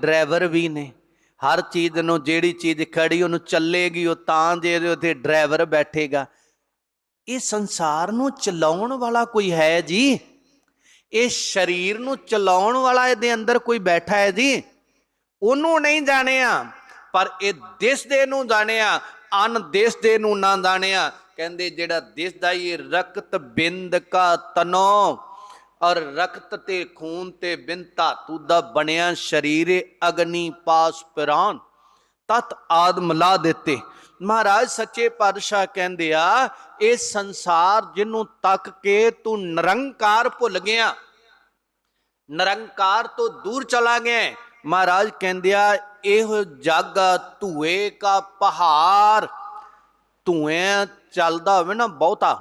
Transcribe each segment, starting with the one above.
Driver ਵੀ ਨੇ। ਹਰ ਚੀਜ਼ ਨੂੰ, ਜਿਹੜੀ ਚੀਜ਼ ਖੜੀ, ਉਹਨੂੰ ਚੱਲੇਗੀ, ਉਹ ਤਾਂ ਜੇ ਇਹਦੇ ਡਰਾਈਵਰ ਬੈਠੇਗਾ। ਇਹ ਸੰਸਾਰ ਨੂੰ ਚਲਾਉਣ ਵਾਲਾ ਕੋਈ ਹੈ ਜੀ? ਇਹ ਸਰੀਰ ਨੂੰ ਚਲਾਉਣ ਵਾਲਾ ਇਹਦੇ ਅੰਦਰ ਕੋਈ ਬੈਠਾ ਹੈ ਜੀ? ਉਹਨੂੰ ਨਹੀਂ ਜਾਣਿਆ, ਪਰ ਇਹ ਦਿਸਦੇ ਨੂੰ ਜਾਣਿਆ, ਅਨ ਦਿਸਦੇ ਨੂੰ ਨਾ ਜਾਣਿਆ। ਕਹਿੰਦੇ ਜਿਹੜਾ ਦਿਸਦਾ ਹੀ ਇਹ ਰਕਤ ਬਿੰਦ ਕਾ ਤਨੋ ਔਰ ਰਕਤ ਤੇ ਖੂਨ ਤੇ ਬਿੰਦ ਧਾਤੂ ਦਾ ਬਣਿਆ ਸਰੀਰ ਅਗਨੀ ਪਾਸ ਪ੍ਰਾਨ, ਤਤ ਆਦਮ ਲਾ ਦਿੱਤੇ। ਮਹਾਰਾਜ ਸੱਚੇ ਪਾਤਸ਼ਾਹ ਕਹਿੰਦੇ ਆ, ਇਹ ਸੰਸਾਰ ਜਿਹਨੂੰ ਤੱਕ ਕੇ ਤੂੰ ਨਿਰੰਕਾਰ ਭੁੱਲ ਗਿਆ, ਨਿਰੰਕਾਰ ਤੋਂ ਦੂਰ ਚਲਾ ਗਿਆ। ਮਹਾਰਾਜ ਕਹਿੰਦੇ ਆ, ਇਹੋ ਜੱਗ ਧੂਏ ਕਾ ਪਹਾੜ, ਧੂਏ ਚੱਲਦਾ ਹੋਵੇ ਨਾ ਬਹੁਤਾ।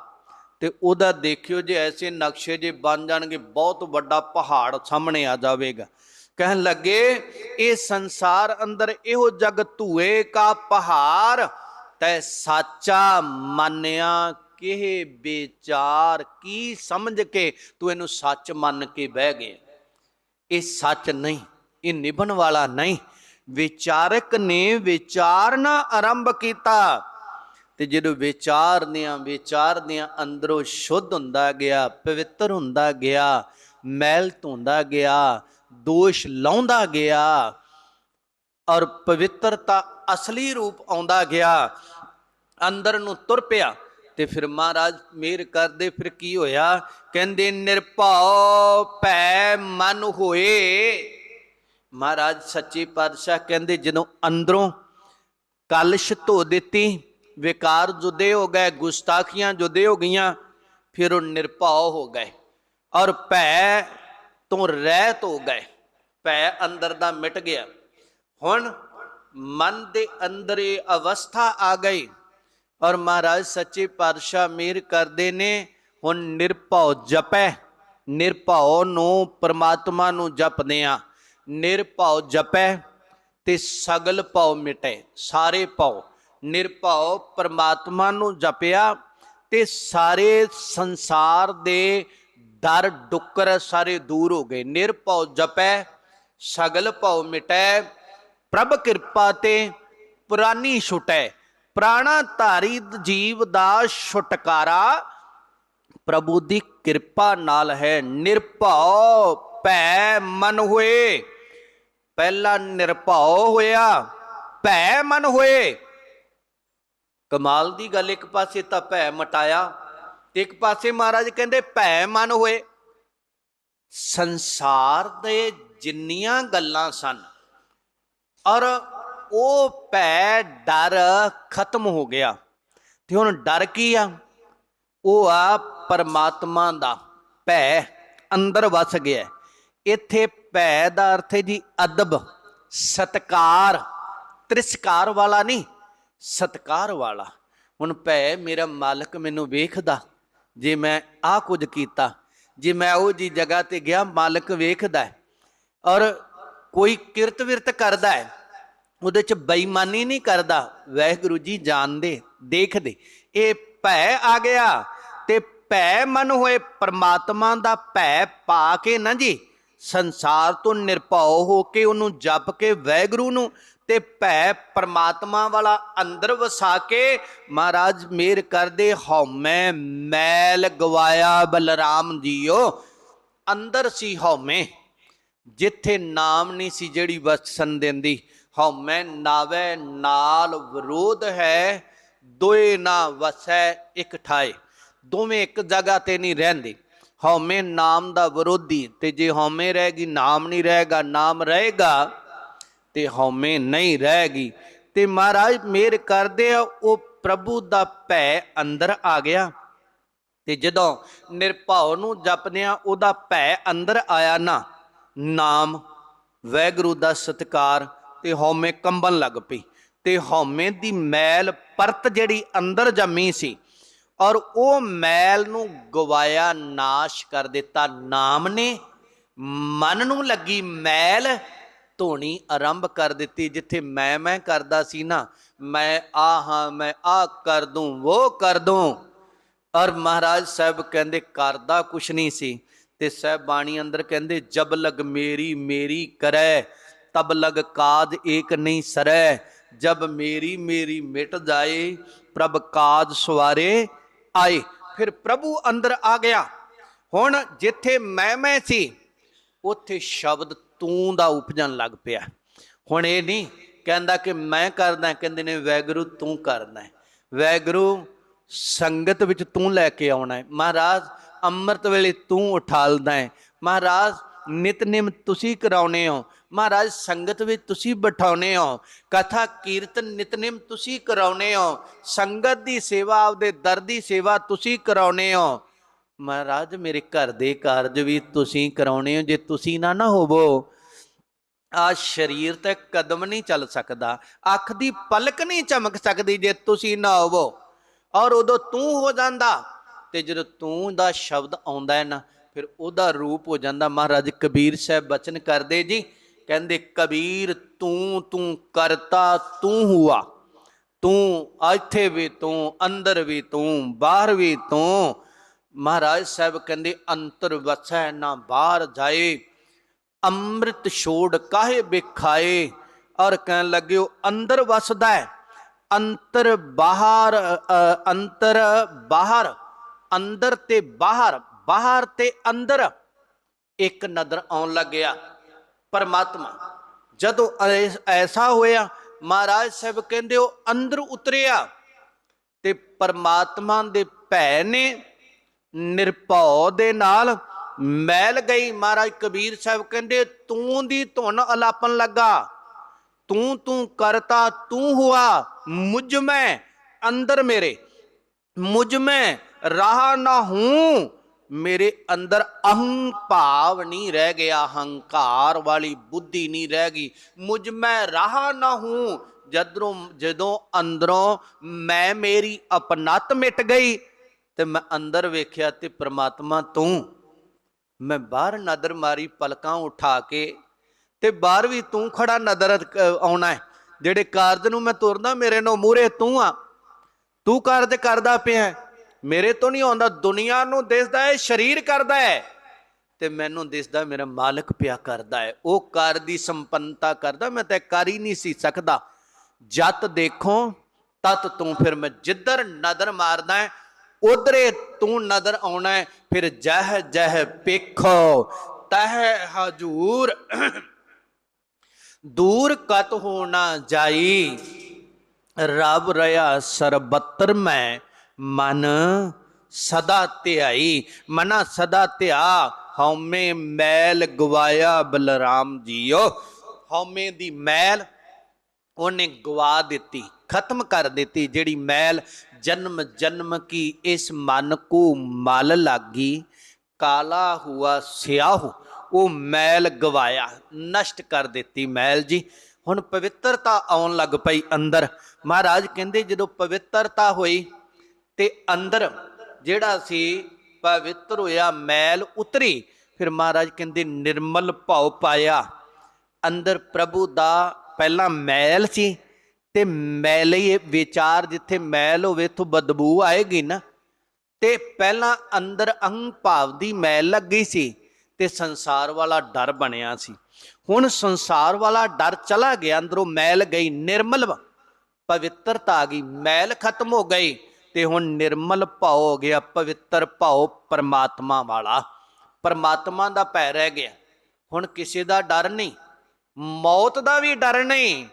ਤੇ ਉਹਦਾ ਦੇਖਿਓ ਜੇ ਐਸੇ ਨਕਸ਼ੇ ਜੇ ਬਣ ਜਾਣਗੇ, ਬਹੁਤ ਵੱਡਾ ਪਹਾੜ ਸਾਹਮਣੇ ਆ ਜਾਵੇਗਾ। ਕਹਿਣ ਲੱਗੇ, ਇਹ ਸੰਸਾਰ ਅੰਦਰ ਇਹੋ ਜਗ ਧੂਏ ਕਾ ਪਹਾੜ, ਤੈ ਸਾਚਾ ਮੰਨਿਆ ਕਿਹ ਵਿਚਾਰ ਕੀ ਸਮਝ ਕੇ ਤੂੰ ਇਹਨੂੰ ਸੱਚ ਮੰਨ ਕੇ ਬਹਿ ਗਿਆ? ਇਹ ਸੱਚ ਨਹੀਂ, ਇਹ ਨਿਭਣ ਵਾਲਾ ਨਹੀਂ। ਵਿਚਾਰਕ ਨੇ ਵਿਚਾਰਨਾ ਆਰੰਭ ਕੀਤਾ। ਤੇ ਜਦੋਂ ਵਿਚਾਰਦਿਆਂ ਵਿਚਾਰਦਿਆਂ ਅੰਦਰੋਂ ਸ਼ੁੱਧ ਹੁੰਦਾ ਗਿਆ, ਪਵਿੱਤਰ ਹੁੰਦਾ ਗਿਆ, ਮੈਲ ਧੋਂਦਾ ਗਿਆ, ਦੋਸ਼ ਲਾਉਂਦਾ ਗਿਆ ਔਰ ਪਵਿੱਤਰਤਾ ਅਸਲੀ ਰੂਪ ਆਉਂਦਾ ਗਿਆ, ਅੰਦਰ ਨੂੰ ਤੁਰ ਪਿਆ। ਤੇ ਫਿਰ ਮਹਾਰਾਜ ਮੇਰ ਕਰਦੇ, ਫਿਰ ਕੀ ਹੋਇਆ? ਕਹਿੰਦੇ, ਨਿਰਭਉ ਭੈ ਮਨ ਹੋਏ। ਮਹਾਰਾਜ ਸੱਚੇ ਪਾਤਸ਼ਾਹ ਕਹਿੰਦੇ, ਜਦੋਂ ਅੰਦਰੋਂ ਕਲਸ਼ ਧੋ ਦਿੱਤੀ ਵਿਕਾਰ ਜੁਦੇ ਹੋ ਗਏ, ਗੁਸਤਾਖੀਆਂ ਜੁਦੇ ਹੋ ਗਈਆਂ, ਫਿਰ ਉਹ ਨਿਰਭਉ ਹੋ ਗਏ ਔਰ ਭੈ ਤੋਂ ਰਹਿਤ ਹੋ ਗਏ। ਭੈ ਅੰਦਰ ਦਾ ਮਿਟ ਗਿਆ। ਹੁਣ ਮਨ ਦੇ ਅੰਦਰ ਇਹ ਅਵਸਥਾ ਆ ਗਈ ਔਰ ਮਹਾਰਾਜ ਸੱਚੇ ਪਾਤਸ਼ਾਹ ਮੇਰ ਕਰਦੇ ਨੇ, ਹੁਣ ਨਿਰਭਉ ਜਪੈ। ਨਿਰਭਉ ਨੂੰ ਪ੍ਰਮਾਤਮਾ ਨੂੰ ਜਪਦੇ ਆ। ਨਿਰਭਉ ਜਪੈ ਤੇ ਸਗਲ ਭਉ ਮਿਟੇ, ਸਾਰੇ ਭਉ। ਨਿਰਭਉ ਪਰਮਾਤਮਾ ਨੂੰ ਜਪਿਆ ਤੇ ਸਾਰੇ ਸੰਸਾਰ ਦੇ ਡਰ ਡੁੱਕਰ ਸਾਰੇ ਦੂਰ ਹੋ ਗਏ। ਨਿਰਭਉ ਜਪੈ, ਸਗਲ ਭਉ ਮਿਟੈ, ਪ੍ਰਭ ਕਿਰਪਾ ਤੇ ਪੁਰਾਨੀ ਛੁਟੈ। ਪ੍ਰਾਣਾ ਧਾਰੀ ਜੀਵ ਦਾ ਛੁਟਕਾਰਾ ਪ੍ਰਭੂ ਦੀ ਕਿਰਪਾ ਨਾਲ ਹੈ। ਨਿਰਭਉ ਭੈ ਮਨ ਹੋਏ। ਪਹਿਲਾ ਨਿਰਭਉ ਹੋਇਆ, ਭੈ ਮਨ ਹੋਏ। ਕਮਾਲ ਦੀ ਗੱਲ, ਇੱਕ ਪਾਸੇ ਤਾਂ ਭੈ ਮਟਾਇਆ ਤੇ ਇੱਕ ਪਾਸੇ ਮਹਾਰਾਜ ਕਹਿੰਦੇ ਭੈ ਮਨ ਹੋਏ। ਸੰਸਾਰ ਦੇ ਜਿੰਨੀਆਂ ਗੱਲਾਂ ਸਨ ਔਰ ਉਹ ਭੈ ਡਰ ਖਤਮ ਹੋ ਗਿਆ। ਤੇ ਹੁਣ ਡਰ ਕੀ ਆ? ਉਹ ਆ ਪਰਮਾਤਮਾ ਦਾ ਭੈ ਅੰਦਰ ਵਸ ਗਿਆ। ਇੱਥੇ ਭੈ ਦਾ ਅਰਥ ਹੈ ਜੀ ਅਦਬ, ਸਤਕਾਰ, ਤ੍ਰਿਸਕਾਰ ਵਾਲਾ ਨਹੀਂ ਸਤਕਾਰ ਵਾਲਾ। ਹੁਣ ਭੈ, ਮੇਰਾ ਮਾਲਕ ਮੈਨੂੰ ਵੇਖਦਾ। ਜੇ ਮੈਂ ਆ ਕੁਝ ਕੀਤਾ, ਜੇ ਮੈਂ ਉਹ ਜੀ ਜਗ੍ਹਾ ਤੇ ਗਿਆ, ਮਾਲਕ ਵੇਖਦਾ ਹੈ। ਔਰ ਕੋਈ ਕਿਰਤ ਵਿਰਤ ਕਰਦਾ ਹੈ, ਉਹਦੇ ਚ ਬੇਈਮਾਨੀ ਨਹੀਂ ਕਰਦਾ। ਵਾਹਿਗੁਰੂ ਜੀ ਜਾਣਦੇ, ਦੇਖਦੇ। ਇਹ ਭੈ ਆ ਗਿਆ ਤੇ ਭੈ ਮਨ ਹੋਏ, ਪ੍ਰਮਾਤਮਾ ਦਾ ਭੈ ਪਾ ਕੇ ਨਾ ਜੀ, ਸੰਸਾਰ ਤੋਂ ਨਿਰਭਉ ਹੋ ਕੇ ਉਹਨੂੰ ਜਪ ਕੇ ਵਾਹਿਗੁਰੂ ਨੂੰ ਤੇ ਭੈ ਪਰਮਾਤਮਾ ਵਾਲਾ ਅੰਦਰ ਵਸਾ ਕੇ ਮਹਾਰਾਜ ਮੇਰ ਕਰਦੇ ਹਉਮੈ ਮੈਲ ਗਵਾਇਆ ਬਲਰਾਮ ਜੀਓ, ਅੰਦਰ ਸੀ ਹਉਮੈ ਜਿੱਥੇ ਨਾਮ ਨਹੀਂ ਸੀ ਜਿਹੜੀ ਵਸਣ ਦਿੰਦੀ ਹਉਮੈ ਨਾਵੇ ਨਾਲ ਵਿਰੋਧ ਹੈ, ਦੋਏ ਨਾ ਵਸੈ ਇੱਕ ਠਾਏ, ਦੋਵੇਂ ਇੱਕ ਜਗ੍ਹਾ ਤੇ ਨਹੀਂ ਰਹਿੰਦੇ ਹਉਮੈ ਨਾਮ ਦਾ ਵਿਰੋਧੀ ਤੇ ਜੇ ਹਉਮੈ ਰਹੇਗੀ ਨਾਮ ਨਹੀਂ ਰਹੇਗਾ, ਨਾਮ ਰਹੇਗਾ ਤੇ ਹਉਮੈ ਨਹੀਂ ਰਹੇਗੀ ਤੇ ਮਹਾਰਾਜ ਮੇਰ ਕਰਦੇ ਆ, ਉਹ ਪ੍ਰਭੂ ਦਾ ਭੈ ਅੰਦਰ ਆ ਗਿਆ। ਤੇ ਜਦੋਂ ਨਿਰਭਉ ਨੂੰ ਜਪਦਿਆਂ ਉਹਦਾ ਭੈ ਅੰਦਰ ਆਇਆ ਨਾ, ਨਾਮ, ਵੈਗੁਰੂ ਦਾ ਸਤਕਾਰ ਤੇ ਹਉਮੈ ਕੰਬਣ ਲੱਗ ਪਈ। ਤੇ ਹਉਮੈ ਦੀ ਮੈਲ ਪਰਤ ਜਿਹੜੀ ਅੰਦਰ ਜੰਮੀ ਸੀ, ਔਰ ਉਹ ਮੈਲ ਨੂੰ ਗਵਾਇਆ, ਨਾਸ਼ ਕਰ ਦਿੱਤਾ। ਨਾਮ ਨੇ, ਮਨ ਨੂੰ ਲੱਗੀ ਮੈਲ ਧੋਣੀ ਆਰੰਭ ਕਰ ਦਿੱਤੀ, ਜਿੱਥੇ ਮੈਂ ਮੈਂ ਕਰਦਾ ਸੀ ਨਾ, ਮੈਂ ਆ ਹਾਂ, ਮੈਂ ਆ ਕਰ ਦੂੰ ਉਹ ਕਰ ਦੂੰ। ਔਰ ਮਹਾਰਾਜ ਸਾਹਿਬ ਕਹਿੰਦੇ ਕਰਦਾ ਕੁਛ ਨਹੀਂ ਸੀ। ਤੇ ਸਹਿਬ ਬਾਣੀ ਅੰਦਰ ਕਹਿੰਦੇ, ਜਬ ਲਗ ਮੇਰੀ ਮੇਰੀ ਕਰੈ, ਤਬ ਲਗ ਕਾਜ ਏਕ ਨਹੀਂ ਸਰੈ। ਜਬ ਮੇਰੀ ਮੇਰੀ ਮਿਟ ਜਾਏ, ਪ੍ਰਭ ਕਾਜ ਸਵਾਰੇ ਆਏ। ਫਿਰ ਪ੍ਰਭੂ ਅੰਦਰ ਆ ਗਿਆ। ਹੁਣ ਜਿੱਥੇ ਮੈਂ ਮੈਂ ਸੀ, ਉੱਥੇ ਸ਼ਬਦ ਤੂੰ ਦਾ ਉਪਜਣ ਲੱਗ ਪਿਆ। ਹੁਣ ਇਹ ਨਹੀਂ ਕਹਿੰਦਾ ਕਿ ਮੈਂ ਕਰਦਾ, ਕਹਿੰਦੇ ਨੇ ਵੈਗਰੂ ਤੂੰ ਕਰਨਾ ਹੈ। ਵੈਗਰੂ ਸੰਗਤ ਵਿੱਚ ਤੂੰ ਲੈ ਕੇ ਆਉਣਾ ਹੈ। ਮਹਾਰਾਜ, ਅੰਮ੍ਰਿਤ ਵੇਲੇ ਤੂੰ ਉਠਾਲਦਾ ਹੈ। ਮਹਾਰਾਜ ਨਿਤਨੇਮ ਤੁਸੀਂ ਕਰਾਉਨੇ ਹੋ। ਮਹਾਰਾਜ, ਸੰਗਤ ਵਿੱਚ ਤੁਸੀਂ ਬਿਠਾਉਨੇ ਹੋ। ਕਥਾ, ਕੀਰਤਨ ਨਿਤਨੇਮ ਤੁਸੀਂ ਕਰਾਉਨੇ ਹੋ। ਸੰਗਤ ਦੀ ਸੇਵਾ, ਆਪਦੇ ਦਰ ਦੀ ਸੇਵਾ ਤੁਸੀਂ ਕਰਾਉਨੇ ਹੋ। ਮਹਾਰਾਜ, ਮੇਰੇ ਘਰ ਦੇ ਕਾਰਜ ਵੀ ਤੁਸੀਂ ਕਰਾਉਣੇ ਹੋ, ਜੇ ਤੁਸੀਂ ਨਾ ਨਾ ਹੋਵੋ, ਆ ਸਰੀਰ ਤੇ ਕਦਮ ਨਹੀਂ ਚੱਲ ਸਕਦਾ, ਅੱਖ ਦੀ ਪਲਕ ਨਹੀਂ ਚਮਕ ਸਕਦੀ ਜੇ ਤੁਸੀਂ ਨਾ ਹੋਵੋ। ਔਰ ਉਦੋਂ ਤੂੰ ਹੋ ਜਾਂਦਾ ਤੇ ਜਦੋਂ ਤੂੰ ਦਾ ਸ਼ਬਦ ਆਉਂਦਾ ਹੈ ਨਾ, ਫਿਰ ਉਹਦਾ ਰੂਪ ਹੋ ਜਾਂਦਾ। ਮਹਾਰਾਜ ਕਬੀਰ ਸਾਹਿਬ ਬਚਨ ਕਰਦੇ ਜੀ, ਕਹਿੰਦੇ, ਕਬੀਰ, ਤੂੰ ਤੂੰ ਕਰਤਾ, ਤੂੰ ਹੁਆ। ਤੂੰ ਇੱਥੇ ਵੀ ਤੂੰ, ਅੰਦਰ ਵੀ ਤੂੰ, ਬਾਹਰ ਵੀ ਤੂੰ ਮਹਾਰਾਜ ਸਾਹਿਬ ਕਹਿੰਦੇ, ਅੰਤਰ ਵਸੈ ਨਾ ਬਾਹਰ ਜਾਏ, ਅੰਮ੍ਰਿਤ ਛੋੜ ਕਾਹੇ ਬਿਖਾਏ ਔਰ ਕਹਿਣ ਲੱਗੇ ਉਹ ਅੰਦਰ ਵਸਦਾ ਹੈ, ਅੰਤਰ ਬਾਹਰ ਅੰਤਰ ਬਾਹਰ, ਅੰਦਰ ਤੇ ਬਾਹਰ ਬਾਹਰ ਤੇ ਅੰਦਰ ਇੱਕ ਨਦਰ ਆਉਣ ਲੱਗਿਆ ਪਰਮਾਤਮਾ, ਜਦੋਂ ਐਸਾ ਹੋਇਆ, ਮਹਾਰਾਜ ਸਾਹਿਬ ਕਹਿੰਦੇ, ਉਹ ਅੰਦਰ ਉਤਰਿਆ ਤੇ ਪਰਮਾਤਮਾ ਦੇ ਭੈ ਨੇ ਨਿਰਭਉ ਦੇ ਨਾਲ ਮੈਲ ਗਈ। ਮਹਾਰਾਜ ਕਬੀਰ ਸਾਹਿਬ ਕਹਿੰਦੇ, ਤੂੰ ਦੀ ਧੁਨ ਅਲਾਪਨ ਲੱਗਾ। ਤੂੰ ਤੂੰ ਕਰਤਾ, ਤੂੰ ਹੁਆ। ਮੁਝ ਮੈਂ ਅੰਦਰ ਮੇਰੇ। ਮੁਝ ਮੈਂ ਰਹਾ ਨਾ ਹੂੰ। ਮੇਰੇ ਅੰਦਰ ਅਹੰ ਭਾਵ ਨਹੀਂ ਰਹਿ ਗਿਆ। ਹੰਕਾਰ ਵਾਲੀ ਬੁੱਧੀ ਨਹੀਂ ਰਹਿ ਗਈ। ਮੁਝ ਮੈਂ ਰਹਾ ਨਾ ਹੂੰ। ਜਦੋਂ ਜਦੋਂ ਅੰਦਰੋਂ ਮੈਂ ਮੇਰੀ ਅਪਨਤ ਮਿਟ ਗਈ ਤੇ ਮੈਂ ਅੰਦਰ ਵੇਖਿਆ ਤੇ ਪ੍ਰਮਾਤਮਾ ਤੂੰ, ਮੈਂ ਬਾਹਰ ਨਦਰ ਮਾਰੀ ਪਲਕਾਂ ਉਠਾ ਕੇ ਤੇ ਬਾਹਰ ਵੀ ਤੂੰ ਖੜਾ ਨਜ਼ਰ ਆਉਣਾ ਹੈ। ਜਿਹੜੇ ਕਾਰਜ ਨੂੰ ਮੈਂ ਤੁਰਦਾ, ਮੇਰੇ ਨੂੰ ਮੂਰੇ ਤੂੰ ਆ। ਤੂੰ ਕਾਰਜ ਕਰਦਾ ਪਿਆ ਮੇਰੇ ਤੋਂ ਨਹੀਂ ਆਉਂਦਾ, ਦੁਨੀਆ ਨੂੰ ਦਿਸਦਾ ਹੈ, ਸਰੀਰ ਕਰਦਾ ਹੈ। ਤੇ ਮੈਨੂੰ ਦਿਸਦਾ ਮੇਰਾ ਮਾਲਕ ਪਿਆ ਕਰਦਾ ਹੈ। ਉਹ ਕਰ ਦੀ ਸੰਪੰਨਤਾ ਕਰਦਾ, ਮੈਂ ਤਾਂ ਕਰ ਹੀ ਨਹੀਂ ਸੀ ਸਕਦਾ। ਜਤ ਦੇਖੋ ਤਤ ਤੂੰ ਫਿਰ ਮੈਂ ਜਿੱਧਰ ਨਜ਼ਰ ਮਾਰਦਾ ਹੈ ਉਧਰੇ ਤੂੰ ਨਜ਼ਰ ਆਉਣਾ ਫਿਰ ਜਹ ਜਹ ਪੇਖੋ ਤਹ ਹਜੂਰ, ਦੂਰ ਕਤ ਹੋਣਾ ਜਾਈ। ਰਬ ਰਿਆ ਸਰਬੱਤਰ ਮੈਂ ਮਨ ਸਦਾ ਧਿਆਈ। ਮਨਾ ਸਦਾ ਧਿਆ, ਹਉਮੈ ਮੈਲ ਗਵਾਇਆ ਬਲਰਾਮ ਜੀਓ। ਹਉਮੈ ਦੀ ਮੈਲ ਉਹਨੇ ਗਵਾ ਦਿੱਤੀ। ਖਤਮ ਕਰ ਦਿੱਤੀ, ਜਿਹੜੀ ਮੈਲ ਜਨਮ ਜਨਮ ਕੀ ਇਸ ਮਨ ਕੋ ਮਲ ਲਾਗੀ, ਕਾਲਾ ਹੁਆ ਸਿਆਹੂ, ਉਹ ਮੈਲ ਗਵਾਇਆ, ਨਸ਼ਟ ਕਰ ਦਿੱਤੀ ਮੈਲ ਜੀ। ਹੁਣ ਪਵਿੱਤਰਤਾ ਆਉਣ ਲੱਗ ਪਈ ਅੰਦਰ। ਮਹਾਰਾਜ ਕਹਿੰਦੇ ਜਦੋਂ ਪਵਿੱਤਰਤਾ ਹੋਈ, ਤੇ ਅੰਦਰ ਜਿਹੜਾ ਸੀ ਪਵਿੱਤਰ ਹੋਇਆ, ਮੈਲ ਉਤਰੀ। ਫਿਰ ਮਹਾਰਾਜ ਕਹਿੰਦੇ ਨਿਰਮਲ ਭਾਉ ਪਾਇਆ। ਅੰਦਰ ਪ੍ਰਭੂ ਦਾ ਪਹਿਲਾਂ ਮੈਲ ਸੀ ਤੇ ਮੈਲੇ ਵਿਚਾਰ ਜਿੱਥੇ ਮੈਲ ਹੋਵੇ ਤੋਂ ਬਦਬੂ ਆਏਗੀ ਨਾ। ਤੇ ਪਹਿਲਾਂ ਅੰਦਰ ਅੰਗ ਭਾਵ ਦੀ ਮੈਲ ਲੱਗੀ ਸੀ ਤੇ ਸੰਸਾਰ ਵਾਲਾ ਡਰ ਬਣਿਆ ਸੀ। ਹੁਣ ਸੰਸਾਰ ਵਾਲਾ ਡਰ ਚਲਾ ਗਿਆ, ਅੰਦਰੋਂ ਮੈਲ ਗਈ ਨਿਰਮਲ, ਪਵਿੱਤਰਤਾ ਆ ਗਈ, ਮੈਲ ਖਤਮ ਹੋ ਗਈ ਤੇ ਹੁਣ ਨਿਰਮਲ ਭਾਉ ਹੋ ਗਿਆ, ਪਵਿੱਤਰ ਭਾਉ ਪਰਮਾਤਮਾ ਵਾਲਾ। ਪਰਮਾਤਮਾ ਦਾ ਭੈ ਰਹਿ ਗਿਆ। ਹੁਣ ਕਿਸੇ ਦਾ ਡਰ ਨਹੀਂ, ਮੌਤ ਦਾ ਵੀ ਡਰ ਨਹੀਂ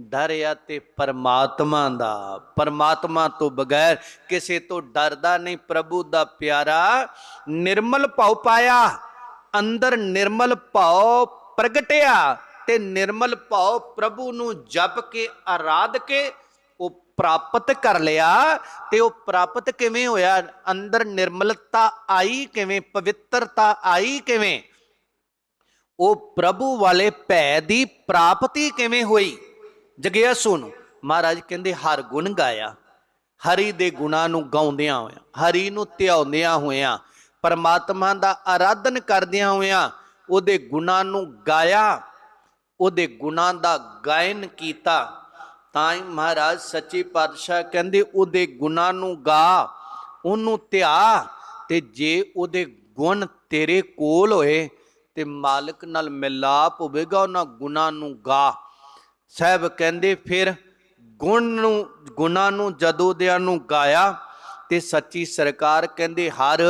ਡਰ ਆ ਤੇ ਪਰਮਾਤਮਾ ਦਾ। ਪਰਮਾਤਮਾ ਤੋਂ ਬਗੈਰ ਕਿਸੇ ਤੋਂ ਡਰਦਾ ਨਹੀਂ। ਪ੍ਰਭੂ ਦਾ ਪਿਆਰਾ ਨਿਰਮਲ ਭਾਉ ਪਾਇਆ। ਅੰਦਰ ਨਿਰਮਲ ਭਾਉ ਪ੍ਰਗਟਿਆ ਤੇ ਨਿਰਮਲ ਭਾਉ ਪ੍ਰਭੂ ਨੂੰ ਜਪ ਕੇ, ਆਰਾਧ ਕੇ ਉਹ ਪ੍ਰਾਪਤ ਕਰ ਲਿਆ ਤੇ ਉਹ ਪ੍ਰਾਪਤ ਕਿਵੇਂ ਹੋਇਆ? ਅੰਦਰ ਨਿਰਮਲਤਾ ਆਈ ਕਿਵੇਂ? ਪਵਿੱਤਰਤਾ ਆਈ ਕਿਵੇਂ? ਉਹ ਪ੍ਰਭੂ ਵਾਲੇ ਭੈ ਦੀ ਪ੍ਰਾਪਤੀ ਕਿਵੇਂ ਹੋਈ? ਜਗਿਆ ਸੁਣ ਮਹਾਰਾਜ ਕਹਿੰਦੇ, ਹਰ ਗੁਣ ਗਾਇਆ, ਹਰੀ ਦੇ ਗੁਣਾਂ ਨੂੰ ਗਾਉਂਦਿਆਂ ਹੋਇਆ, ਹਰੀ ਨੂੰ ਧਿਆਉਂਦਿਆਂ ਹੋਇਆਂ, ਪਰਮਾਤਮਾ ਦਾ ਆਰਾਧਨ ਕਰਦਿਆਂ ਹੋਇਆਂ, ਉਹਦੇ ਗੁਣਾਂ ਨੂੰ ਗਾਇਆ, ਉਹਦੇ ਗੁਣਾਂ ਦਾ ਗਾਇਨ ਕੀਤਾ, ਤਾਂ ਹੀ ਮਹਾਰਾਜ ਸੱਚੇ ਪਾਤਸ਼ਾਹ ਕਹਿੰਦੇ, ਉਹਦੇ ਗੁਣਾਂ ਨੂੰ ਗਾ, ਉਹਨੂੰ ਧਿਆ, ਤੇ ਜੇ ਉਹਦੇ ਗੁਣ ਤੇਰੇ ਕੋਲ ਹੋਏ, ਤੇ ਮਾਲਕ ਨਾਲ ਮਿਲਾਪ ਹੋਵੇਗਾ, ਉਹਨਾਂ ਗੁਣਾਂ ਨੂੰ ਗਾ। ਸਾਹਿਬ ਕਹਿੰਦੇ, ਫਿਰ ਗੁਣ ਨੂੰ, ਗੁਣਾਂ ਨੂੰ ਜਦੋਂ ਦਿਆਂ ਨੂੰ ਗਾਇਆ ਤੇ ਸੱਚੀ ਸਰਕਾਰ ਕਹਿੰਦੇ, ਹਰ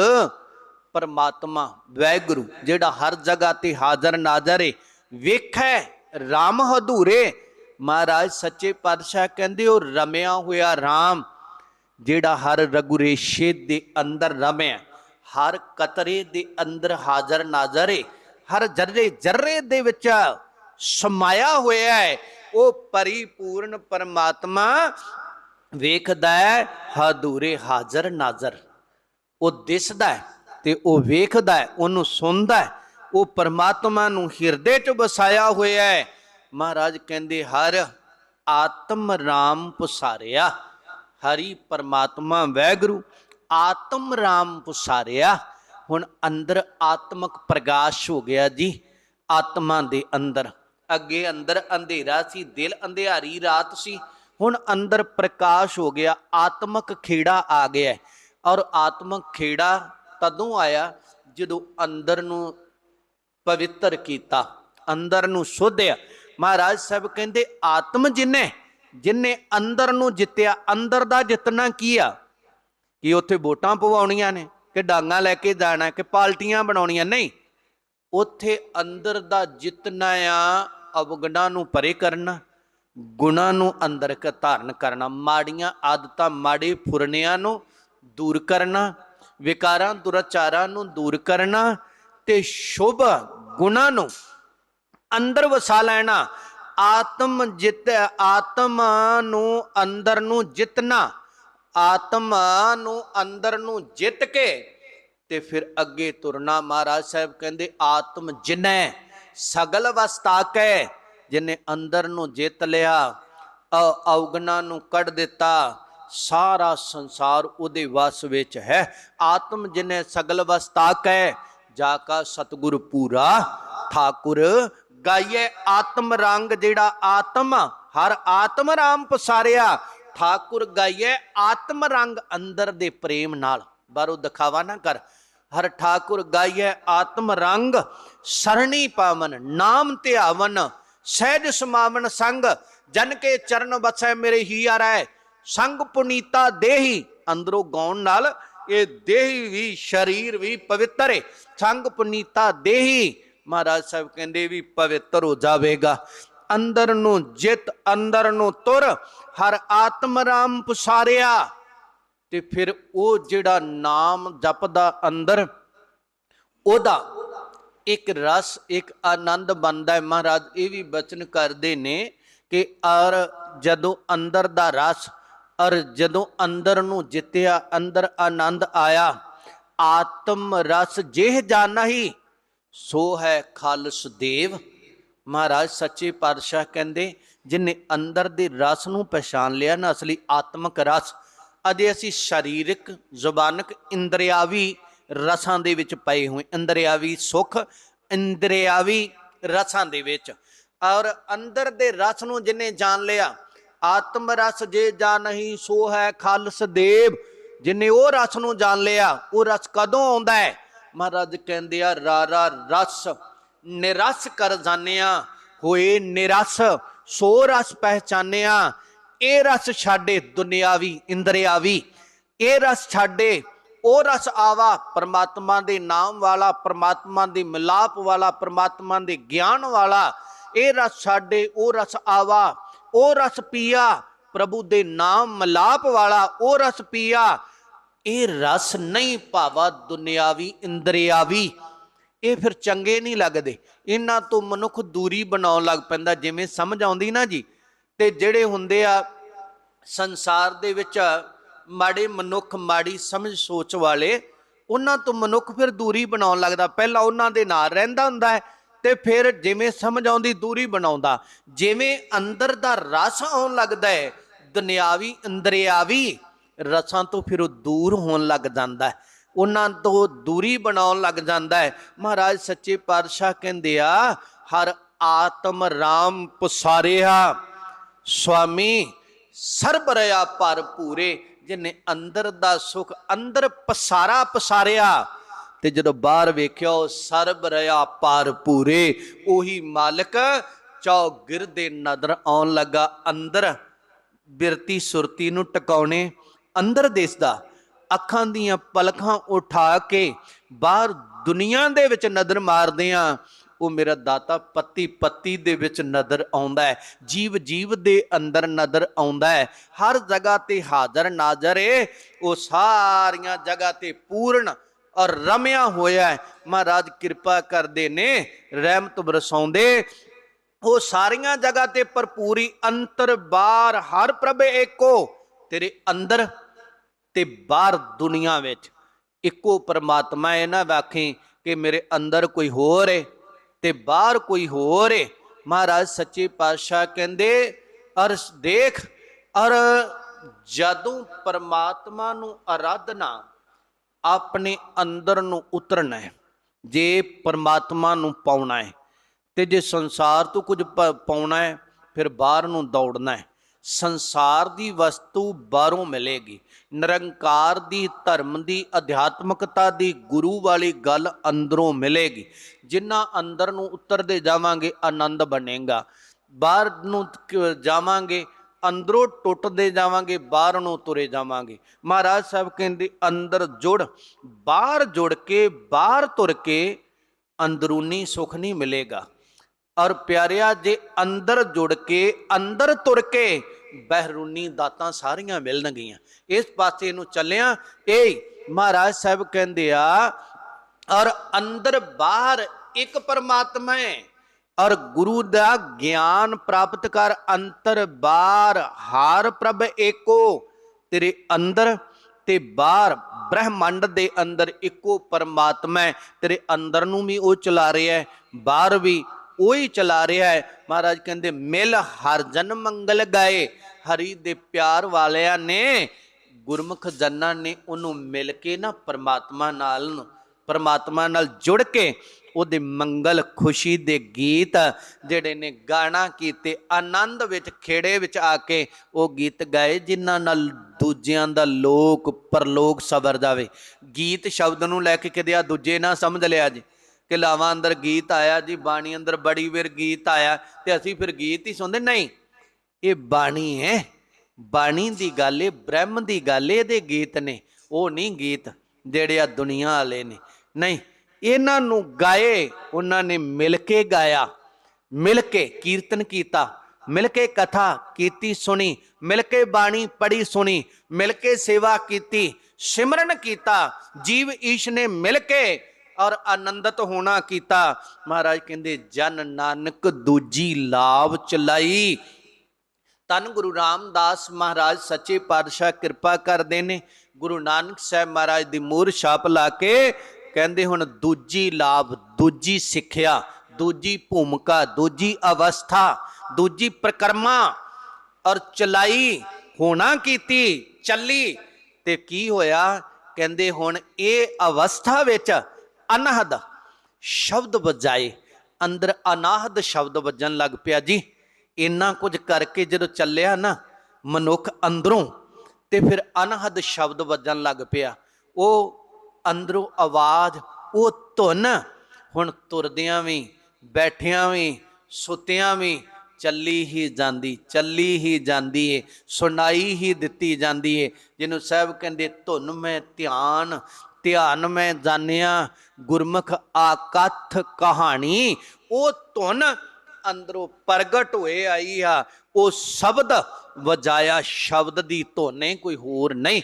ਪਰਮਾਤਮਾ, ਵੈਗੁਰੂ, ਜਿਹੜਾ ਹਰ ਜਗ੍ਹਾ ਤੇ ਹਾਜ਼ਰ ਨਾਜ਼ਰ ਏ, ਵੇਖੈ RAM ਹਦੂਰੇ ਮਹਾਰਾਜ ਸੱਚੇ ਪਾਤਸ਼ਾਹ ਕਹਿੰਦੇ, ਉਹ ਰਮਿਆ ਹੋਇਆ RAM ਜਿਹੜਾ ਹਰ ਰਗੁਰੇਸ਼ੇ ਦੇ ਅੰਦਰ ਰਮਿਆ ਹਰ ਕਤਰੇ ਦੇ ਅੰਦਰ ਹਾਜ਼ਰ ਨਾਜ਼ਰ ਏ, ਹਰ ਜਰਰੇ ਜਰਰੇ ਦੇ ਵਿੱਚ ਸਮਾਇਆ ਹੋਇਆ ਹੈ ਉਹ ਪਰਿਪੂਰਨ ਪਰਮਾਤਮਾ ਵੇਖਦਾ ਹੈ, ਹਦੂਰੇ ਹਾਜ਼ਰ ਨਾਜ਼ਰ। ਉਹ ਦਿਸਦਾ ਹੈ ਤੇ ਉਹ ਵੇਖਦਾ ਹੈ, ਉਹਨੂੰ ਸੁਣਦਾ ਹੈ। ਉਹ ਪਰਮਾਤਮਾ ਨੂੰ ਹਿਰਦੇ 'ਚ ਵਸਾਇਆ ਹੋਇਆ ਹੈ। ਮਹਾਰਾਜ ਕਹਿੰਦੇ, ਹਰ ਆਤਮ ਰਾਮ ਪੁਸਾਰਿਆ। ਹਰੀ ਪਰਮਾਤਮਾ, ਵੈਗੁਰੂ, ਆਤਮ ਰਾਮ ਪੁਸਾਰਿਆ। ਹੁਣ ਅੰਦਰ ਆਤਮਕ ਪ੍ਰਕਾਸ਼ ਹੋ ਗਿਆ ਜੀ, ਆਤਮਾ ਦੇ ਅੰਦਰ। ਅੱਗੇ ਅੰਦਰ ਅੰਧੇਰਾ ਸੀ, ਦਿਲ ਅੰਧਿਆਰੀ ਰਾਤ ਸੀ। ਹੁਣ ਅੰਦਰ ਪ੍ਰਕਾਸ਼ ਹੋ ਗਿਆ, ਆਤਮਕ ਖੇੜਾ ਆ ਗਿਆ ਔਰ ਆਤਮਕ ਖੇੜਾ ਤਦੋਂ ਆਇਆ ਜਦੋਂ ਅੰਦਰ ਨੂੰ ਪਵਿੱਤਰ ਕੀਤਾ, ਅੰਦਰ ਨੂੰ ਸੋਧਿਆ। ਮਹਾਰਾਜ ਸਾਹਿਬ ਕਹਿੰਦੇ, ਆਤਮ ਜਿਨੇ ਜਿਨੇ ਅੰਦਰ ਨੂੰ ਜਿੱਤਿਆ, ਅੰਦਰ ਦਾ ਜਿੱਤਣਾ ਕੀ ਆ? ਕਿ ਉੱਥੇ ਵੋਟਾਂ ਪਵਾਉਣੀਆਂ ਨੇ, ਕਿ ਡਾਂਗਾ ਲੈ ਕੇ ਜਾਣਾ, ਕਿ ਪਾਲਟੀਆਂ ਬਣਾਉਣੀਆਂ? ਨਹੀਂ, ਉੱਥੇ ਅੰਦਰ ਦਾ ਜਿੱਤਣਾ ਆ ਅਵਗੁਣਾਂ ਨੂੰ ਪਰੇ ਕਰਨਾ, ਗੁਣਾਂ ਨੂੰ ਅੰਦਰ ਕ ਧਾਰਨ ਕਰਨਾ, ਮਾੜੀਆਂ ਆਦਤਾਂ, ਮਾੜੇ ਫੁਰਨਿਆਂ ਨੂੰ ਦੂਰ ਕਰਨਾ, ਵਿਕਾਰਾਂ, ਦੁਰਾਚਾਰਾਂ ਨੂੰ ਦੂਰ ਕਰਨਾ ਤੇ ਸ਼ੁਭ ਗੁਣਾਂ ਨੂੰ ਅੰਦਰ ਵਸਾ ਲੈਣਾ। ਆਤਮ ਜਿੱਤ, ਆਤਮ ਨੂੰ ਅੰਦਰ ਨੂੰ ਜਿੱਤਣਾ, ਆਤਮ ਨੂੰ ਅੰਦਰ ਨੂੰ ਜਿੱਤ ਕੇ ਤੇ ਫਿਰ ਅੱਗੇ ਤੁਰਨਾ। ਮਹਾਰਾਜ ਸਾਹਿਬ ਕਹਿੰਦੇ, ਆਤਮ ਜਿਨੈ। ਸਗਲ ਵਸਤਾਕੈ ਜਿਨੇ ਅੰਦਰ ਨੂੰ ਜਿੱਤ ਲਿਆ, ਅ- ਨੂੰ ਕੱਢ ਦਿੱਤਾ, ਸਾਰਾ ਸੰਸਾਰ ਉਹਦੇ ਵਸ ਵਿੱਚ ਹੈ। ਆਤਮ ਜਿਨੇ ਸਗਲ ਵਸਤਾਕੈ ਜਾ ਕਾ ਸਤਗੁਰ ਪੂਰਾ ਠਾਕੁਰ ਗਾਈਏ ਆਤਮ ਰੰਗ ਜਿਹੜਾ ਆਤਮ ਹਰ ਆਤਮ ਰਾਮ ਪਸਾਰਿਆ, ਠਾਕੁਰ ਗਾਈਏ ਆਤਮ ਰੰਗ ਅੰਦਰ ਦੇ ਪ੍ਰੇਮ ਨਾਲ। ਬਾਹਰੋਂ ਦਿਖਾਵਾ ਨਾ ਕਰ। ਹਰ ਠਾਕੁਰ ਗਾਈਏ ਆਤਮ ਰੰਗ, ਸਰਣੀ ਪਾਵਨ, ਨਾਮ ਧਿਆਵਨ ਸਹਿਜ ਸਮਾਵਨ ਸੰਗ, ਜਨ ਕੇ ਚਰਨ ਬਸੈ ਮੇਰੇ ਹੀ ਆ ਸੰਗ ਪੁਨੀਤਾ ਦੇਹੀ, ਅੰਦਰੋਂ ਗਾਉਣ ਨਾਲ ਇਹ ਦੇਹੀ ਵੀ ਸਰੀਰ ਵੀ ਪਵਿੱਤਰ ਹੈ ਸੰਗ ਪੁਨੀਤਾ ਦੇਹੀ, ਮਹਾਰਾਜ ਸਾਹਿਬ ਕਹਿੰਦੇ ਵੀ ਪਵਿੱਤਰ ਹੋ ਜਾਵੇਗਾ। ਅੰਦਰ ਨੂੰ ਜਿਤ, ਅੰਦਰ ਨੂੰ ਤੁਰ, ਹਰ ਆਤਮ ਰਾਮ ਪੁਸਾਰਿਆ। ਤੇ ਫਿਰ ਉਹ ਜਿਹੜਾ ਨਾਮ ਜਪਦਾ ਅੰਦਰ, ਉਹਦਾ ਇੱਕ ਰਸ, ਇੱਕ ਆਨੰਦ ਬਣਦਾ ਹੈ। ਮਹਾਰਾਜ ਇਹ ਵੀ ਬਚਨ ਕਰਦੇ ਨੇ ਕਿ ਅਰ ਜਦੋਂ ਅੰਦਰ ਦਾ ਰਸ ਔਰ ਜਦੋਂ ਅੰਦਰ ਨੂੰ ਜਿੱਤਿਆ, ਅੰਦਰ ਆਨੰਦ ਆਇਆ, ਆਤਮ ਰਸ ਜਿਹ ਜਾਣਹੀ ਸੋ ਹੈ ਖਾਲਸ ਦੇਵ। ਮਹਾਰਾਜ ਸੱਚੇ ਪਾਤਸ਼ਾਹ ਕਹਿੰਦੇ, ਜਿਨੇ ਅੰਦਰ ਦੇ ਰਸ ਨੂੰ ਪਛਾਣ ਲਿਆ ਨਾ, ਅਸਲੀ ਆਤਮਕ ਰਸ ਅਜੇ ਅਸੀਂ ਸਰੀਰਕ, ਜ਼ੁਬਾਨਕ, ਇੰਦਰਿਆਵੀ ਰਸਾਂ ਦੇ ਵਿੱਚ ਪਏ ਹੋਏ ਇੰਦਰਿਆਵੀ ਸੁਖ, ਇੰਦਰਿਆਵੀ ਰਸਾਂ ਦੇ ਵਿੱਚ। ਔਰ ਅੰਦਰ ਦੇ ਰਸ ਨੂੰ ਜਿਨੇ ਜਾਣ ਲਿਆ, ਆਤਮ ਰਸ ਜੇ ਜਾ ਨਹੀਂ, ਸੋ ਹੈ ਖਾਲਸ ਦੇਵ। ਜਿਨੇ ਉਹ ਰਸ ਨੂੰ ਜਾਣ ਲਿਆ, ਉਹ ਰਸ ਕਦੋਂ ਆਉਂਦਾ ਹੈ? ਮਹਾਰਾਜ ਕਹਿੰਦੇ ਆ, ਰਾਰਾ ਰਸ, ਨਿਰਸ ਕਰ ਜਾਣਿਆ ਹੋਏ ਨਿਰਸ, ਸੋ ਰਸ ਪਹਿਚਾਨਿਆ। ਇਹ ਰਸ ਛਾੜੇ ਦੁਨਿਆਵੀ ਇੰਦਰਿਆਵੀ ਇਹ ਰਸ ਛਾੜੇ ਉਹ ਰਸ ਆਵਾ ਪਰਮਾਤਮਾ ਦੇ ਨਾਮ ਵਾਲਾ, ਪ੍ਰਮਾਤਮਾ ਦੇ ਮਿਲਾਪ ਵਾਲਾ, ਪ੍ਰਮਾਤਮਾ ਦੇ ਗਿਆਨ ਵਾਲਾ। ਇਹ ਰਸ ਛਾੜੇ ਉਹ ਰਸ ਆਵਾ, ਉਹ ਰਸ ਪੀਆ, ਪ੍ਰਭੂ ਦੇ ਨਾਮ ਮਿਲਾਪ ਵਾਲਾ, ਉਹ ਰਸ ਪੀਆ। ਇਹ ਰਸ ਨਹੀਂ ਭਾਵਾ ਦੁਨਿਆਵੀ ਇੰਦਰਿਆਵੀ ਇਹ ਫਿਰ ਚੰਗੇ ਨਹੀਂ ਲੱਗਦੇ। ਇਹਨਾਂ ਤੋਂ ਮਨੁੱਖ ਦੂਰੀ ਬਣਾਉਣ ਲੱਗ ਪੈਂਦਾ, ਜਿਵੇਂ ਸਮਝ ਆਉਂਦੀ ਨਾ ਜੀ। ਤੇ ਜਿਹੜੇ ਹੁੰਦੇ ਆ ਸੰਸਾਰ ਦੇ ਵਿੱਚ ਮਾੜੇ ਮਨੁੱਖ, ਮਾੜੀ ਸਮਝ ਸੋਚ ਵਾਲੇ, ਉਹਨਾਂ ਤੋਂ ਮਨੁੱਖ ਫਿਰ ਦੂਰੀ ਬਣਾਉਣ ਲੱਗਦਾ। ਪਹਿਲਾਂ ਉਹਨਾਂ ਦੇ ਨਾਲ ਰਹਿੰਦਾ ਹੁੰਦਾ ਹੈ ਤੇ ਫਿਰ ਜਿਵੇਂ ਸਮਝ ਆਉਂਦੀ ਦੂਰੀ ਬਣਾਉਂਦਾ। ਜਿਵੇਂ ਅੰਦਰ ਦਾ ਰਸ ਆਉਣ ਲੱਗਦਾ ਹੈ, ਦੁਨਿਆਵੀ ਅੰਦਰਿਆਵੀ ਰਸਾਂ ਤੋਂ ਫਿਰ ਉਹ ਦੂਰ ਹੋਣ ਲੱਗ ਜਾਂਦਾ ਹੈ। ਉਹਨਾਂ ਤੋਂ ਦੂਰੀ ਬਣਾਉਣ ਲੱਗ ਜਾਂਦਾ ਹੈ। ਮਹਾਰਾਜ ਸੱਚੇ ਪਾਤਸ਼ਾਹ ਕਹਿੰਦੇ ਆ, ਹਰ ਆਤਮ ਰਾਮ ਪੁਸਾਰਿਆ। ਸੁਆਮੀ ਸਰਬ ਰਿਆ ਭਰਪੂਰੇ ਜਿਨੇ ਅੰਦਰ ਦਾ ਸੁਖ ਅੰਦਰ ਪਸਾਰਾ ਪਸਾਰਿਆ, ਤੇ ਜਦੋਂ ਬਾਹਰ ਵੇਖਿਆ ਉਹ ਸਰਬ ਰਿਆ ਪਰ ਪੂਰੇ, ਉਹੀ ਮਾਲਕ ਚੌਗਿਰ ਦੇ ਨਦਰ ਆਉਣ ਲੱਗਾ, ਅੰਦਰ ਬਿਰਤੀ ਸੁਰਤੀ ਨੂੰ ਟਿਕਾਉਣੇ, ਅੰਦਰ ਦੇਸਦਾ ਅੱਖਾਂ ਦੀਆਂ ਪਲਕਾਂ ਉਠਾ ਕੇ ਬਾਹਰ ਦੁਨੀਆ ਦੇ ਵਿੱਚ ਨਜ਼ਰ ਮਾਰਦੇ ਆ ਉਹ ਮੇਰਾ ਦਾਤਾ ਪੱਤੀ ਪੱਤੀ ਦੇ ਵਿੱਚ ਨਜ਼ਰ ਆਉਂਦਾ ਹੈ। ਜੀਵ ਜੀਵ ਦੇ ਅੰਦਰ ਨਜ਼ਰ ਆਉਂਦਾ ਹੈ। ਹਰ ਜਗ੍ਹਾ ਤੇ ਹਾਜ਼ਰ ਨਾਜ਼ਰ ਏ। ਉਹ ਸਾਰੀਆਂ ਜਗ੍ਹਾ ਤੇ ਪੂਰਨ ਔਰ ਰਮਿਆ ਹੋਇਆ ਹੈ। ਮਹਾਰਾਜ ਕਿਰਪਾ ਕਰਦੇ ਨੇ, ਰਹਿਮਤ ਬਰਸਾਉਂਦੇ। ਉਹ ਸਾਰੀਆਂ ਜਗ੍ਹਾ ਤੇ ਭਰਪੂਰੀ ਅੰਤਰ ਬਾਹਰ ਹਰ ਪ੍ਰਭ ਏਕੋ, ਤੇਰੇ ਅੰਦਰ ਤੇ ਬਾਹਰ ਦੁਨੀਆ ਵਿੱਚ। ਇੱਕੋ ਪਰਮਾਤਮਾ ਹੈ ਨਾ, ਵਾਖੀ ਕਿ ਮੇਰੇ ਅੰਦਰ ਕੋਈ ਹੋਰ ਹੈ ਤੇ ਬਾਹਰ ਕੋਈ ਹੋਰ ਏ। ਮਹਾਰਾਜ ਸੱਚੇ ਪਾਤਸ਼ਾਹ ਕਹਿੰਦੇ, ਅਰ ਦੇਖ, ਅਰ ਜਦੋਂ ਪਰਮਾਤਮਾ ਨੂੰ ਆਰਾਧਨਾ ਆਪਣੇ ਅੰਦਰ ਨੂੰ ਉਤਰਨਾ ਹੈ। ਜੇ ਪਰਮਾਤਮਾ ਨੂੰ ਪਾਉਣਾ ਹੈ ਤੇ ਜੇ ਸੰਸਾਰ ਤੋਂ ਕੁਝ ਪਾਉਣਾ ਹੈ, ਫਿਰ ਬਾਹਰ ਨੂੰ ਦੌੜਨਾ ਹੈ। ਸੰਸਾਰ ਦੀ ਵਸਤੂ ਬਾਹਰੋਂ ਮਿਲੇਗੀ। ਨਿਰੰਕਾਰ ਦੀ ਧਰਮ ਦੀ, ਅਧਿਆਤਮਕਤਾ ਦੀ ਗੁਰੂ ਵਾਲੀ ਗੱਲ ਅੰਦਰੋਂ ਮਿਲੇਗੀ। ਜਿੰਨਾ ਅੰਦਰ ਨੂੰ ਉਤਰਦੇ ਜਾਵਾਂਗੇ, ਆਨੰਦ ਬਣੇਗਾ। ਬਾਹਰ ਨੂੰ ਜਾਵਾਂਗੇ, ਅੰਦਰੋਂ ਟੁੱਟਦੇ ਜਾਵਾਂਗੇ, ਬਾਹਰ ਨੂੰ ਤੁਰੇ ਜਾਵਾਂਗੇ। ਮਹਾਰਾਜ ਸਾਹਿਬ ਕਹਿੰਦੇ, ਅੰਦਰ ਜੁੜ, ਬਾਹਰ ਜੁੜ ਕੇ, ਬਾਹਰ ਤੁਰ ਕੇ ਅੰਦਰੂਨੀ ਸੁਖ ਨਹੀਂ ਮਿਲੇਗਾ। ਔਰ ਪਿਆਰਿਆ, ਜੇ ਅੰਦਰ ਜੁੜ ਕੇ, ਅੰਦਰ ਤੁਰ ਕੇ ਬਹਿਰੂਨੀ ਦਾਤਾਂ ਸਾਰੀਆਂ ਮਿਲਣਗੀਆਂ। ਇਸ ਪਾਸੇ ਨੂੰ ਚੱਲਿਆ ਇਹ ਮਹਾਰਾਜ ਸਾਹਿਬ ਕਹਿੰਦੇ ਆ, ਔਰ ਅੰਦਰ ਬਾਹਰ ਇੱਕ ਪਰਮਾਤਮਾ ਹੈ ਔਰ ਗੁਰੂ ਦਾ ਗਿਆਨ ਪ੍ਰਾਪਤ ਕਰ, ਅੰਤਰ ਬਾਹਰ ਹਾਰ ਪ੍ਰਭ ਏਕੋ, ਤੇਰੇ ਅੰਦਰ ਤੇ ਬਾਹਰ ਬ੍ਰਹਿਮੰਡ ਦੇ ਅੰਦਰ ਇੱਕੋ ਪਰਮਾਤਮਾ ਹੈ ਤੇਰੇ ਅੰਦਰ ਨੂੰ ਵੀ ਉਹ ਚਲਾ ਰਿਹਾ ਹੈ ਬਾਹਰ ਵੀ ਉਹੀ ਚਲਾ ਰਿਹਾ ਹੈ। ਮਹਾਰਾਜ ਕਹਿੰਦੇ, ਮਿਲ ਹਰ ਜਨ ਮੰਗਲ ਗਾਏ। ਹਰੀ ਦੇ ਪਿਆਰ ਵਾਲਿਆਂ ਨੇ, ਗੁਰਮੁਖ ਜਨਾਂ ਨੇ ਉਹਨੂੰ ਮਿਲ ਕੇ ਨਾ ਪਰਮਾਤਮਾ ਨਾਲ ਪਰਮਾਤਮਾ ਨਾਲ ਜੁੜ ਕੇ ਉਹਦੇ ਮੰਗਲ ਖੁਸ਼ੀ ਦੇ ਗੀਤ ਜਿਹੜੇ ਨੇ ਗਾਣਾ ਕੀਤੇ, ਆਨੰਦ ਵਿੱਚ, ਖੇੜੇ ਵਿੱਚ ਆ ਕੇ ਉਹ ਗੀਤ ਗਾਏ, ਜਿਨ੍ਹਾਂ ਨਾਲ ਦੂਜਿਆਂ ਦਾ ਲੋਕ ਪਰਲੋਕ ਸਬਰ ਜਾਵੇ। ਗੀਤ ਸ਼ਬਦ ਨੂੰ ਲੈ ਕੇ ਕਿਤੇ ਆ ਦੂਜੇ ਨਾ ਸਮਝ ਲਿਆ ਜੀ। ਕਿ ਲਾਵਾਂ ਅੰਦਰ ਗੀਤ ਆਇਆ ਜੀ, ਬਾਣੀ ਅੰਦਰ ਬੜੀ ਵੇਰ ਗੀਤ ਆਇਆ ਤੇ ਅਸੀਂ ਫਿਰ ਗੀਤ ਹੀ ਸੁਣਦੇ, ਨਹੀਂ, ਇਹ ਬਾਣੀ ਹੈ, ਬਾਣੀ ਦੀ ਗੱਲ ਇਹ, ਬ੍ਰਹਮ ਦੀ ਗੱਲ ਇਹਦੇ ਗੀਤ ਨੇ, ਉਹ ਨਹੀਂ ਗੀਤ ਜਿਹੜੇ ਆ ਦੁਨੀਆ ਵਾਲੇ ਨੇ, ਨਹੀਂ, ਇਹਨਾਂ ਨੂੰ ਗਾਏ, ਉਹਨਾਂ ਨੇ ਮਿਲ ਕੇ ਗਾਇਆ, ਮਿਲ ਕੇ ਕੀਰਤਨ ਕੀਤਾ, ਮਿਲ ਕੇ ਕਥਾ ਕੀਤੀ, ਸੁਣੀ, ਮਿਲ ਕੇ ਬਾਣੀ ਪੜੀ ਸੁਣੀ, ਮਿਲ ਕੇ ਸੇਵਾ ਕੀਤੀ, ਸਿਮਰਨ ਕੀਤਾ, ਜੀਵ ਈਸ਼ ਨੇ ਮਿਲ ਕੇ ਔਰ ਆਨੰਦਤ ਹੋਣਾ ਕੀਤਾ। ਮਹਾਰਾਜ ਕਹਿੰਦੇ, ਜਨ ਨਾਨਕ ਦੂਜੀ ਲਾਭ ਚਲਾਈ। ਤਨ ਗੁਰੂ ਰਾਮਦਾਸ ਮਹਾਰਾਜ, ਸੱਚੇ ਪਾਤਸ਼ਾਹ ਕਿਰਪਾ ਕਰਦੇ ਨੇ। ਗੁਰੂ ਨਾਨਕ ਸਾਹਿਬ ਮਹਾਰਾਜ ਦੀ ਮੂਰ ਛਾਪ ਲਾ ਕੇ ਕਹਿੰਦੇ ਹੁਣ, ਦੂਜੀ ਲਾਭ ਦੂਜੀ ਸਿੱਖਿਆ, ਦੂਜੀ ਭੂਮਿਕਾ, ਦੂਜੀ ਅਵਸਥਾ, ਦੂਜੀ ਪ੍ਰਕਰਮਾ ਔਰ ਚਲਾਈ, ਹੋਣਾ ਕੀਤੀ, ਚੱਲੀ। ਤੇ ਕੀ ਹੋਇਆ? ਕਹਿੰਦੇ ਹੁਣ, ਇਹ ਅਵਸਥਾ ਵਿੱਚ ਅਨਹਦ ਸ਼ਬਦ ਵਜਾਏ, ਅੰਦਰ ਅਨਾਹਦ ਸ਼ਬਦ ਵੱਜਣ ਲੱਗ ਪਿਆ ਜੀ। ਇੰਨਾ ਕੁਝ ਕਰਕੇ ਜਦੋਂ ਚੱਲਿਆ ਨਾ, ਮਨੁੱਖ ਅੰਦਰੋਂ ਤੇ ਫਿਰ ਅਨਹਦ ਸ਼ਬਦ ਵੱਜਣ ਲੱਗ ਪਿਆ। ਉਹ ਅੰਦਰੋਂ ਆਵਾਜ਼, ਉਹ ਧੁਨ, ਹੁਣ ਤੁਰਦਿਆਂ ਵੀ, ਬੈਠਿਆਂ ਵੀ, ਸੁੱਤਿਆਂ ਵੀ ਚੱਲੀ ਹੀ ਜਾਂਦੀ, ਚੱਲੀ ਹੀ ਜਾਂਦੀ ਏ, ਸੁਣਾਈ ਹੀ ਦਿੱਤੀ ਜਾਂਦੀ ਏ। ਜਿਹਨੂੰ ਸਾਹਿਬ ਕਹਿੰਦੇ ਧੁਨ ਮੈਂ ਧਿਆਨ ਧਿਆਨ ਮੈਂ ਜਾਣਿਆ, ਗੁਰਮੁਖ ਆਕਥ ਕਹਾਣੀ, ਉਹ ਧੁਨ ਅੰਦਰੋਂ ਪ੍ਰਗਟ ਹੋਏ ਆਈ ਆ। ਉਹ ਸ਼ਬਦ ਵਜਾਇਆ, ਸ਼ਬਦ ਦੀ ਧੋਨੇ ਕੋਈ ਹੋਰ ਨਹੀਂ।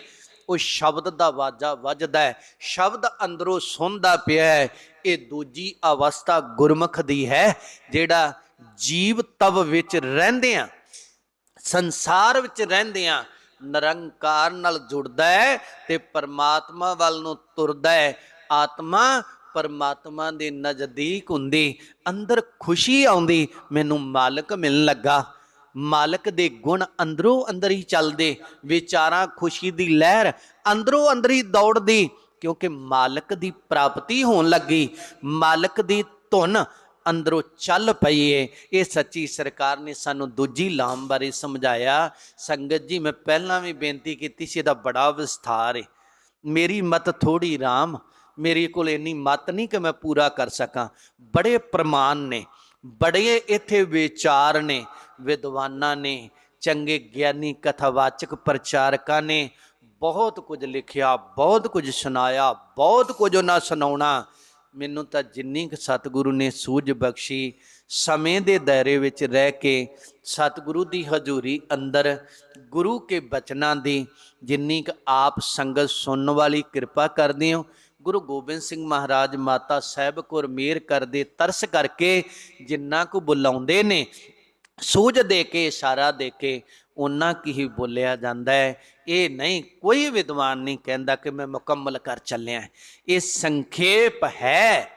ਉਹ ਸ਼ਬਦ ਦਾ ਵਾਜਾ ਵੱਜਦਾ ਹੈ, ਸ਼ਬਦ ਅੰਦਰੋਂ ਸੁਣਦਾ ਪਿਆ ਹੈ। ਇਹ ਦੂਜੀ ਅਵਸਥਾ ਗੁਰਮੁਖ ਦੀ ਹੈ, ਜਿਹੜਾ ਜੀਵ ਤਵ ਵਿੱਚ ਰਹਿੰਦੇ ਆ, ਸੰਸਾਰ ਵਿੱਚ ਰਹਿੰਦੇ ਆ। ਨਿਰੰਕਾਰ ਨਾਲ ਜੁੜਦਾ ਹੈ ਤੇ ਪਰਮਾਤਮਾ ਵੱਲ ਨੂੰ ਤੁਰਦਾ ਹੈ। ਆਤਮਾ ਪਰਮਾਤਮਾ ਦੇ ਨਜ਼ਦੀਕ ਹੁੰਦੀ, ਅੰਦਰ ਖੁਸ਼ੀ ਆਉਂਦੀ, ਮੈਨੂੰ ਮਾਲਕ ਮਿਲਣ ਲੱਗਾ। ਮਾਲਕ ਦੇ ਗੁਣ ਅੰਦਰੋਂ ਅੰਦਰ ਹੀ ਚੱਲਦੇ, ਵਿਚਾਰਾਂ ਖੁਸ਼ੀ ਦੀ ਲਹਿਰ ਅੰਦਰੋਂ ਅੰਦਰ ਹੀ ਦੌੜਦੀ, ਕਿਉਂਕਿ ਮਾਲਕ ਦੀ ਪ੍ਰਾਪਤੀ ਹੋਣ ਲੱਗੀ। ਮਾਲਕ ਦੀ ਧੁਨ ਅੰਦਰੋਂ ਚੱਲ ਪਈ ਏ ਇਹ ਸੱਚੀ ਸਰਕਾਰ ਨੇ ਸਾਨੂੰ ਦੂਜੀ ਲਾਮ ਬਾਰੇ ਸਮਝਾਇਆ। ਸੰਗਤ ਜੀ, ਮੈਂ ਪਹਿਲਾਂ ਵੀ ਬੇਨਤੀ ਕੀਤੀ ਸੀ, ਇਹਦਾ ਬੜਾ ਵਿਸਥਾਰ ਏ। ਮੇਰੀ ਮਤ ਥੋੜੀ ਰਾਮ, ਮੇਰੇ ਕੋਲ ਇੰਨੀ ਮਤ ਨਹੀਂ ਕਿ ਮੈਂ ਪੂਰਾ ਕਰ ਸਕਾਂ। ਬੜੇ ਪ੍ਰਮਾਣ ਨੇ, ਬੜੇ ਇੱਥੇ ਵਿਚਾਰ ਨੇ, ਵਿਦਵਾਨਾਂ ਨੇ, ਚੰਗੇ ਗਿਆਨੀ ਕਥਾਵਾਚਕ ਪ੍ਰਚਾਰਕਾਂ ਨੇ। ਬਹੁਤ ਕੁਝ ਲਿਖਿਆ, ਬਹੁਤ ਕੁਝ ਸੁਣਾਇਆ, ਬਹੁਤ ਕੁਝ ਉਹਨਾਂ ਸੁਣਾਉਣਾ। ਮੈਨੂੰ ਤਾਂ ਜਿੰਨੀ ਕੁ ਸਤਿਗੁਰੂ ਨੇ ਸੂਝ ਬਖਸ਼ੀ, ਸਮੇਂ ਦੇ ਦਾਇਰੇ ਵਿੱਚ ਰਹਿ ਕੇ ਸਤਿਗੁਰੂ ਦੀ ਹਜ਼ੂਰੀ ਅੰਦਰ, ਗੁਰੂ ਕੇ ਬਚਨਾਂ ਦੀ ਜਿੰਨੀ ਕੁ ਆਪ ਸੰਗਤ ਸੁਣਨ ਵਾਲੀ ਕਿਰਪਾ ਕਰਦੇ ਹੋ, ਗੁਰੂ ਗੋਬਿੰਦ ਸਿੰਘ ਮਹਾਰਾਜ ਮਾਤਾ ਸਾਹਿਬ ਕੋਰ ਮੇਰ ਕਰਦੇ ਤਰਸ ਕਰਕੇ ਜਿੰਨਾ ਕੁ ਬੁਲਾਉਂਦੇ ਨੇ, ਸੂਝ ਦੇ ਕੇ, ਇਸ਼ਾਰਾ ਦੇ ਕੇ ਉਹਨਾਂ ਕੀ ਹੀ ਬੋਲਿਆ ਜਾਂਦਾ ਹੈ। ਇਹ ਨਹੀਂ, ਕੋਈ ਵਿਦਵਾਨ ਨਹੀਂ ਕਹਿੰਦਾ ਕਿ ਮੈਂ ਮੁਕੰਮਲ ਕਰ ਚੱਲਿਆ ਇਹ ਸੰਖੇਪ ਹੈ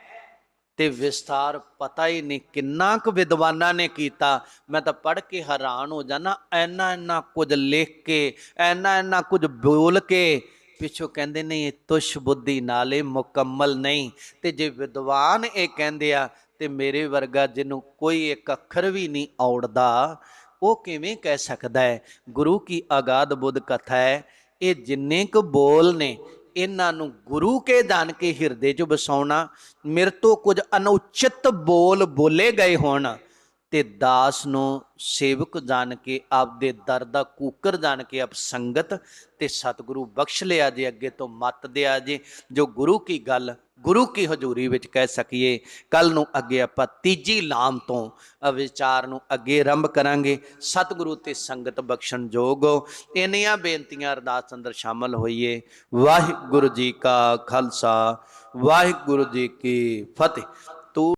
ਤੇ ਵਿਸਥਾਰ ਪਤਾ ਹੀ ਨਹੀਂ ਕਿੰਨਾ ਕੁ ਵਿਦਵਾਨਾਂ ਨੇ ਕੀਤਾ। ਮੈਂ ਤਾਂ ਪੜ੍ਹ ਕੇ ਹੈਰਾਨ ਹੋ ਜਾਣਾ ਐਨਾ ਐਨਾ ਕੁਝ ਲਿਖ ਕੇ, ਐਨਾ ਐਨਾ ਕੁਝ ਬੋਲ ਕੇ। ਪਿੱਛੋਂ ਕਹਿੰਦੇ ਨੇ, ਇਹ ਤੁਸ਼ ਬੁੱਧੀ ਨਾਲੇ ਮੁਕੰਮਲ ਨਹੀਂ। ਤੇ ਜੇ ਵਿਦਵਾਨ ਇਹ ਕਹਿੰਦੇ ਆ, ਤੇ ਮੇਰੇ ਵਰਗਾ ਜਿਹਨੂੰ ਕੋਈ ਇੱਕ ਅੱਖਰ ਵੀ ਨਹੀਂ ਔੜਦਾ ਉਹ ਕਿਵੇਂ ਕਹਿ ਸਕਦਾ ਹੈ? ਗੁਰੂ ਕੀ ਆਗਾਦ ਬੁੱਧ ਕਥਾ ਹੈ? ਇਹ ਜਿੰਨੇ ਕੁ ਬੋਲ ਨੇ, ਇਹਨਾਂ ਨੂੰ ਗੁਰੂ ਕੇ ਦਾਨ ਕੇ ਹਿਰਦੇ 'ਚ ਵਸਾਉਣਾ, ਮੇਰੇ ਤੋਂ ਕੁਝ ਅਨੁਚਿਤ ਬੋਲ ਬੋਲੇ ਗਏ ਹੋਣ ਤੇ ਦਾਸ ਨੂੰ ਸੇਵਕ ਜਾਣ ਕੇ ਆਪਦੇ ਦਰ ਦਾ ਕੂਕਰ ਜਾਣ ਕੇ ਆਪ ਸੰਗਤ ਤੇ ਸਤਿਗੁਰੂ ਬਖਸ਼ ਲਿਆ ਜੇ, ਅੱਗੇ ਤੋਂ ਮਤ ਦਿਆ ਜੇ। ਜੋ ਗੁਰੂ ਕੀ ਗੱਲ, ਗੁਰੂ ਕੀ ਹਜ਼ੂਰੀ ਵਿੱਚ ਕਹਿ ਸਕੀਏ ਕੱਲ ਨੂੰ ਅੱਗੇ ਆਪਾਂ ਤੀਜੀ ਲਾਮ ਤੋਂ ਵਿਚਾਰ ਨੂੰ ਅੱਗੇ ਆਰੰਭ ਕਰਾਂਗੇ। ਸਤਿਗੁਰੂ ਤੇ ਸੰਗਤ ਬਖਸ਼ਣ ਜੋਗ ਇੰਨੀਆਂ ਬੇਨਤੀਆਂ ਅਰਦਾਸ ਅੰਦਰ ਸ਼ਾਮਲ ਹੋਈਏ। ਵਾਹਿਗੁਰੂ ਜੀ ਕਾ ਖਾਲਸਾ, ਵਾਹਿਗੁਰੂ ਜੀ ਕੀ ਫਤਿਹ।